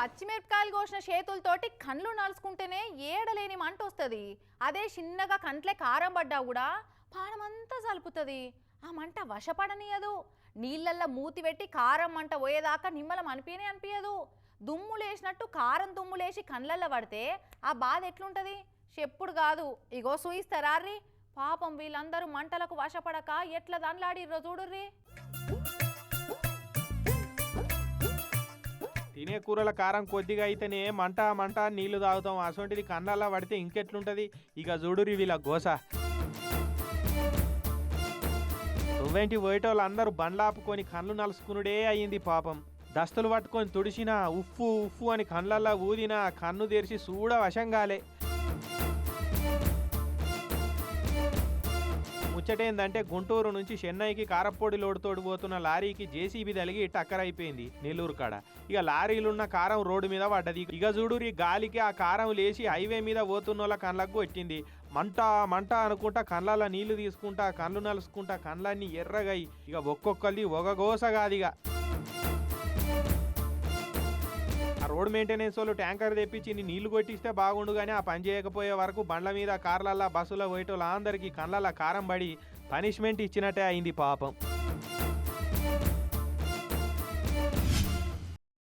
పచ్చిమిరపకాయలు కోసిన చేతులతోటి కండ్లు నలుచుకుంటేనే ఏడలేని మంట వస్తుంది. అదే చిన్నగా కంట్లే కారం పడ్డా కూడా పానమంతా జలుపుతుంది. ఆ మంట వశపడనీయదు. నీళ్ళల్లో మూతి పెట్టి కారం మంట పోయేదాకా నిమ్మలం అనిపినే అనిపించదు దుమ్ము లేసినట్టు కారం దుమ్ము లేసి కండ్లల్లో పడితే ఆ బాధ ఎట్లుంటుంది? చెప్పుడు కాదు. ఇగో సూయిస్తారా పాపం వీళ్ళందరూ మంటలకు వశపడక ఎట్లా దండ్లాడిర్రో చూడుర్రీ. తినే కూరల కారం కొద్దిగా అయితేనే మంట మంట నీళ్ళు తాగుతాం. అసొంటిది కన్నాలా పడితే ఇంకెట్లుంటది? ఇక చూడురి వీళ్ళ గోస. నువ్వేంటి పోయేటోళ్ళు అందరూ బండ్లాపుకొని కళ్ళు నలుసుకునుడే అయ్యింది పాపం. దస్తులు పట్టుకొని తుడిసినా ఉఫ్ఫు ఉఫ్ఫు అని కళ్ళల్లో ఊదినా కన్ను తెరిచి చూడ వశంగాలే ముచ్చటేందంటే గుంటూరు నుంచి చెన్నైకి కారప్పొడి లోడుతోడు పోతున్న లారీకి జేసీబీ తలిగి టక్కర్ అయిపోయింది నెల్లూరు కాడ. ఇక లారీలున్న కారం రోడ్డు మీద పడ్డది. ఇక చూడురి గాలికి ఆ కారం లేచి హైవే మీద పోతున్న వాళ్ళ కళ్ళకు కొట్టింది. మంట మంట అనుకుంటా కళ్ళల్లో నీళ్ళు తీసుకుంటా కళ్ళు నలుసుకుంటా కళ్ళన్నీ ఎర్రగాయి ఇక ఒక్కొక్కరిది ఒగగోస రోడ్ మెయింటెనెన్స్ వాళ్ళు ట్యాంకర్ తెప్పించి నీళ్ళు కొట్టిస్తే బాగుండు కానీ ఆ పని చేయకపోయే వరకు బండ్ల మీద కార్లల్లో బస్సులో పోయేటోళ్ళు అందరికీ కళ్ళల్లో కారం పడి పనిష్మెంట్ ఇచ్చినట్టే అయింది పాపం.